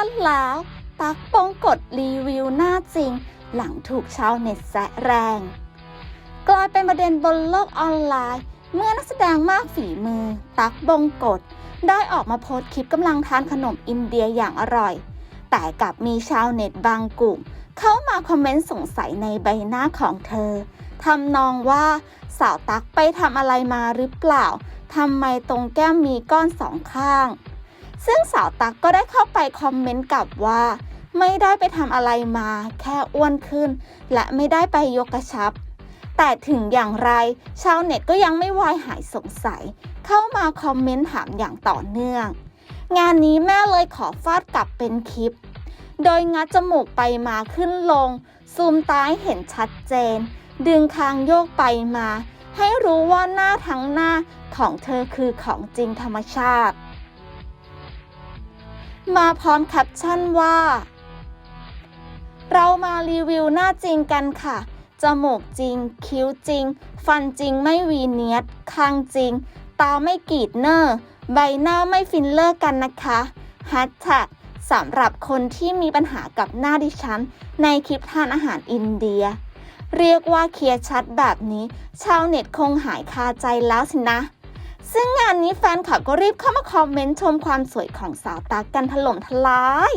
าดแล้ว ตักปงกดรีวิวหน้าจริง หลังถูกชาวเน็ตแซะแรง กลายเป็นประเด็นบนโลกออนไลน์ เมื่อนักแสดงมากฝีมือ ตักบงกฎได้ออกมาโพสต์คลิปกำลังทานขนมอินเดียอย่างอร่อย แต่กลับมีชาวเน็ตบางกลุ่ม เข้ามาคอมเมนต์สงสัยในใบหน้าของเธอทำนองว่าสาวตักไปทำอะไรมาหรือเปล่าทำไมตรงแก้มมีก้อนสองข้าง ซึ่งสาวตักก็ได้เข้าไปคอมเมนต์กลับว่า ไม่ได้ไปทำอะไรมา แค่อ้วนขึ้น และไม่ได้ไปยกกระชับ แต่ถึงอย่างไร ชาวเน็ตก็ยังไม่วายหายสงสัย เข้ามาคอมเมนต์ถามอย่างต่อเนื่อง งานนี้แม่เลยขอฟาดกลับเป็นคลิป โดยงัดจมูกไปมาขึ้นลง ซูมตาให้เห็นชัดเจน ดึงคางโยกไปมา ให้รู้ว่าหน้าทั้งหน้าของเธอคือของจริงธรรมชาติ มาพร้อมแคปชั่นว่า เรามารีวิวหน้าจริงกันค่ะ จมูกจริง คิ้วจริง ฟันจริงไม่วีเนียสคางจริง ตาไม่กรีดเนอร์ใบหน้าไม่ฟินเลอร์กันนะคะแฮชแท็กสำหรับคนที่มีปัญหากับหน้าดิฉัน ในคลิปทานอาหารอินเดีย เรียกว่าเคลียร์ชัดแบบนี้ ชาวเน็ตคงหายคาใจแล้วสินะ ซึ่งงานนี้แฟนคลับก็รีบเข้ามาคอมเมนต์ชมความสวยของสาวตากกันถล่มทลาย